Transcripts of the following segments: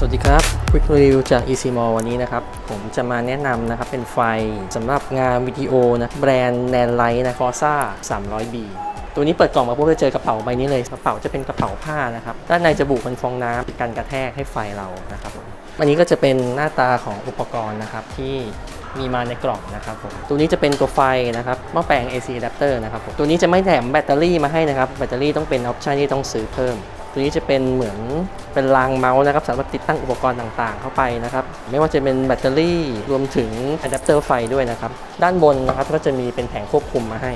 สวัสดีครับ Quick Review จาก e c m a l l วันนี้นะครับ ผมจะมาแนะนำนะครับ เป็นไฟสำหรับงานวิดีโอนะแบรนด์ n a n l i g h t นะ Corsa 300B ตัวนี้เปิดกล่องมาปุ๊บจะเจอกระเป๋าใบนี้เลย กระเป๋าจะเป็นกระเป๋าผ้านะครับ ด้านในจะบุเป็นฟองน้ำเป็นการกระแทกให้ไฟเรานะครับผมอันนี้ก็จะเป็นหน้าตาของอุปกรณ์นะครับที่มีมาในกล่องนะครับผม ตัวนี้จะเป็นตัวไฟนะครับ หม้อแปลง AC adapter นะครับผม ตัวนี้จะไม่แถมแบตเตอรี่มาให้นะครับ แบตเตอรี่ต้องเป็นออปชันที่ต้องซื้อเพิ่ม ตัวนี้จะเป็นเหมือนเป็นรางเมาส์นะครับสำหรับติดตั้งอุปกรณ์ต่างๆ เข้าไปนะครับ ไม่ว่าจะเป็นแบตเตอรี่รวมถึงอะแดปเตอร์ไฟด้วยนะครับ ด้านบนนะครับก็จะมีเป็นแผงควบคุมมาให้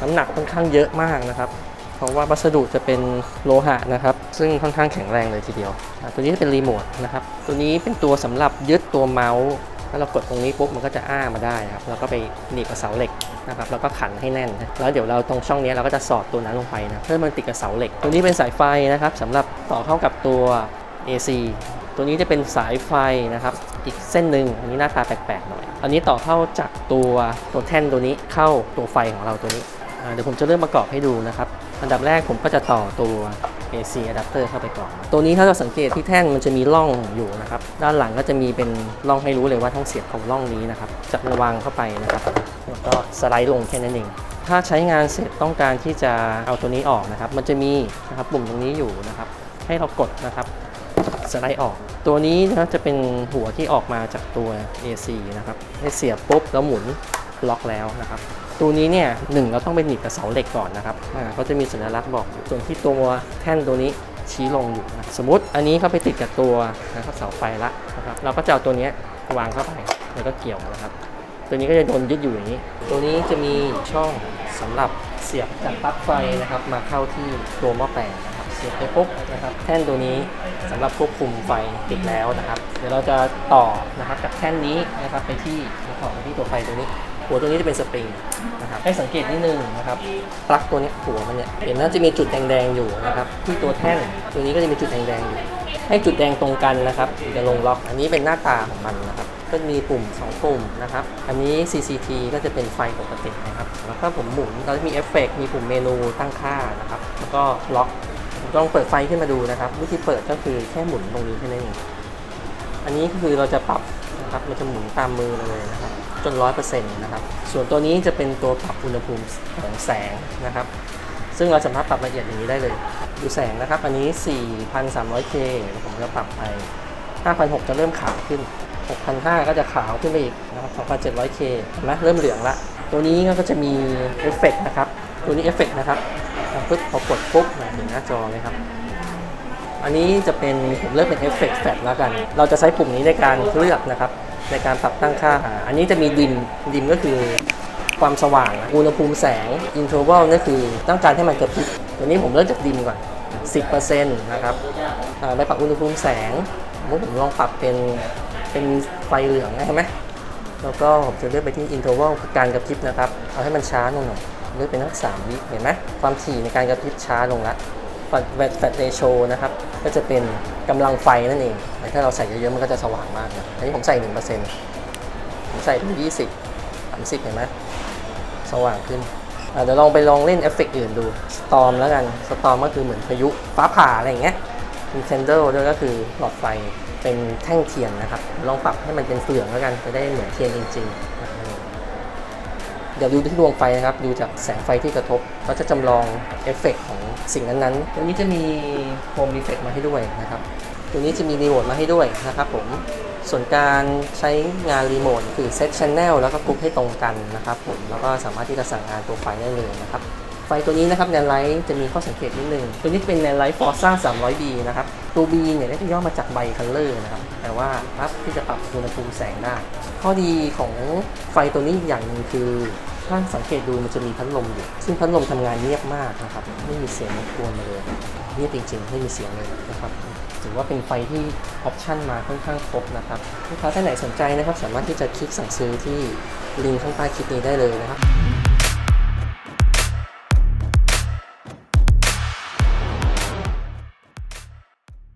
น้ำหนักค่อนข้างเยอะมากนะครับ เพราะว่าวัสดุจะเป็นโลหะนะครับ ซึ่งค่อนข้างแข็งแรงเลยทีเดียว ตัวนี้เป็นรีโมทนะครับ ตัวนี้เป็นตัวสำหรับยึดตัวเมาส์ ถ้าเรากดตรงนี้ปุ๊บมันก็จะอ้ามาได้ครับแล้วก็ไปหนีบกับเสาเหล็กนะครับแล้วก็ขันให้แน่น แล้วเดี๋ยวเราตรงช่องนี้เราก็จะสอดตัวนั้นลงไปนะเพื่อมันติดกับเสาเหล็ก ตัวนี้เป็นสายไฟนะครับสำหรับต่อเข้ากับตัว AC ตัวนี้จะเป็นสายไฟนะครับ อีกเส้นหนึ่งอันนี้หน้าตาแปลกๆหน่อย อันนี้ต่อเข้าจากตัวตัวแท่นตัวนี้เข้าตัวไฟของเราตัวนี้เดี๋ยวผมจะเริ่มประกอบให้ดูนะครับ อันดับแรกผมก็จะต่อตัว AC adapter เข้าไปก่อน ตัวนี้ถ้าเราสังเกตที่แท่นมันจะมีร่องอยู่นะครับ ด้านหลังก็จะมีเป็นร่องให้รู้เลยว่าต้องเสียบของร่องนี้นะครับจะระวางเข้าไปนะครับแล้วก็สไลด์ลงแค่นั้นเองถ้าใช้งานเสร็จต้องการที่จะเอาตัวนี้ออกนะครับ มันจะมีนะครับปุ่มตรงนี้อยู่นะครับ ให้เรากดนะครับสไลด์ออก ตัวนี้นะจะเป็นหัวที่ออกมาจากตัว AC นะครับ ให้เสียบปุ๊บแล้วหมุน ล็อกแล้วนะครับ ตัวนี้เนี่ยหนึ่งเราต้องไปหนีบกับเสาเหล็กก่อนนะครับอ่าเขาจะมีสัญลักษณ์บอกอยู่ส่วนที่ตัวแท่นตัวนี้ชี้ลงอยู่นะสมมติอันนี้เขาไปติดกับตัวนะครับเสาไฟละนะครับเราก็จะเอาตัวนี้วางเข้าไปแล้วก็เกี่ยวนะครับ ตัวนี้ก็จะโดนยึดอยู่อย่างนี้ ตัวนี้จะมีช่องสำหรับเสียบจากปลั๊กไฟนะครับ มาเข้าที่ตัวหม้อแปลงนะครับเสียบไปปุ๊บนะครับ แท่นตัวนี้สำหรับควบคุมไฟติดแล้วนะครับ เดี๋ยวเราจะต่อนะครับจากแท่นนี้นะครับไปที่ต่อไปที่ตัวไฟตัวนี้ หัวตัวนี้จะเป็นสปริงนะครับให้สังเกตนิดนึงนะครับปลั๊กตัวเนี้ยหัวมันเนี่ยเห็นน่าจะมีจุดแดงๆอยู่นะครับที่ตัวแท่นตัวนี้ก็จะมีจุดแดงๆอยู่ให้จุดแดงตรงกันนะครับถึงจะลงล็อก อันนี้เป็นหน้าตาของมันนะครับก็มีปุ่ม 2 ปุ่มนะครับ อันนี้ CCT ก็จะเป็นไฟปกตินะครับ แล้วก็ผมหมุนเราจะมีเอฟเฟกต์มีปุ่มเมนูตั้งค่านะครับ แล้วก็ล็อกผมลองเปิดไฟขึ้นมาดูนะครับ วิธีเปิดก็คือแค่หมุนตรงนี้แค่นั้นเอง อันนี้ก็คือเราจะปรับนะครับ มันจะหมุนตามมือเลยนะครับ จนร้อยเปอร์เซ็นต์นะครับ ส่วนตัวนี้จะเป็นตัวปรับอุณหภูมิของแสงนะครับ ซึ่งเราสามารถปรับละเอียดอย่างนี้ได้เลย ดูแสงนะครับ อันนี้ 4,300K ผมจะปรับไป 5,600 จะเริ่มขาวขึ้น 6,500 ก็จะขาวขึ้นไปอีกนะครับ 2,700K เห็นไหมเริ่มเหลืองละ ตัวนี้ก็จะมีเอฟเฟกต์นะครับ ตัวนี้เอฟเฟกต์นะครับปุ๊บพอกดปุ๊บเห็นหน้าจอไหมครับ อันนี้จะเป็นผมเลือกเป็นเอฟเฟกต์แฟลชแล้วกัน เราจะใช้ปุ่มนี้ในการเลือกนะครับ ในการปรับตั้งค่าอ่าอันนี้จะมีดิมดิมก็คือความสว่าง อุณหภูมิแสงอินเทอร์วัลนั่นคือต้องการให้มันกระพริบตัวนี้ผมเริ่มจากดิมก่อน 10%นะครับไปปรับอุณหภูมิแสงมผมลองปรับเป็นเป็นไฟเหลืองใช่ไหมแล้วก็ผมจะเลือกไปที่อินเทอร์วัลคือการกระพริบนะครับ เอาให้มันช้าลงหน่อยเลือกเป็นทั้งสามวิเห็นไหมความถี่ในการกระพริบช้าลงละ แฟลแฟลเรโชนะครับ ก็จะเป็นกำลังไฟนั่นเองแต่ถ้าเราใส่เยอะๆ มันก็จะสว่างมากนะอันนี้ผมใส่หนึ่งเปอร์เซ็นต์ผมใส่ถึงยี่สิบสามสิบเห็นไหมสว่างขึ้นเดี๋ยวลองไปลองเล่นเอฟเฟกต์อื่นดู สตอมแล้วกัน สตอมก็คือเหมือนพายุฟ้าผ่าอะไรอย่างเงี้ยมีเคนเดลด้วยก็คือหลอดไฟเป็นแท่งเทียนนะครับ ลองปรับให้มันเป็นเหลืองแล้วกันจะได้เหมือนเทียนจริงๆ เดี๋ยวดูที่ดวงไฟนะครับ ดูจากแสงไฟที่กระทบเราจะจำลองเอฟเฟกต์ของสิ่งนั้นๆ ตัวนี้จะมีโฮมรีเฟกมาให้ด้วยนะครับ ตัวนี้จะมีรีโมทมาให้ด้วยนะครับผม ส่วนการใช้งานรีโมทคือเซตชันแนลแล้วก็กรุ๊ปให้ตรงกันนะครับผม แล้วก็สามารถที่จะสั่งงานตัวไฟได้เลยนะครับ ไฟตัวนี้นะครับแนนไลท์จะมีข้อสังเกตนิดนึง ตัวนี้เป็นแนนไลท์ฟอร์ซ่า 300B นะครับ ตัว B เนี่ยได้ย่อมาจากใบคัลเลอร์นะครับ แต่ว่ารับที่จะปรับอุณหภูมิแสงได้ ข้อดีของไฟตัวนี้อย่างหนึ่งคือถ้าสังเกตดูมันจะมีพัดลมอยู่ ซึ่งพัดลมทำงานเงียบมากนะครับ ไม่มีเสียงรบกวนมาเลยเงียบจริงๆ ไม่มีเสียงเลยนะครับ ถือว่าเป็นไฟที่ออปชั่นมาค่อนข้างครบนะครับ ลูกค้าท่านไหนสนใจนะครับ สามารถที่จะคลิกสั่งซื้อที่ลิงก์ข้างใต้คลิปนี้ได้เลยนะครับ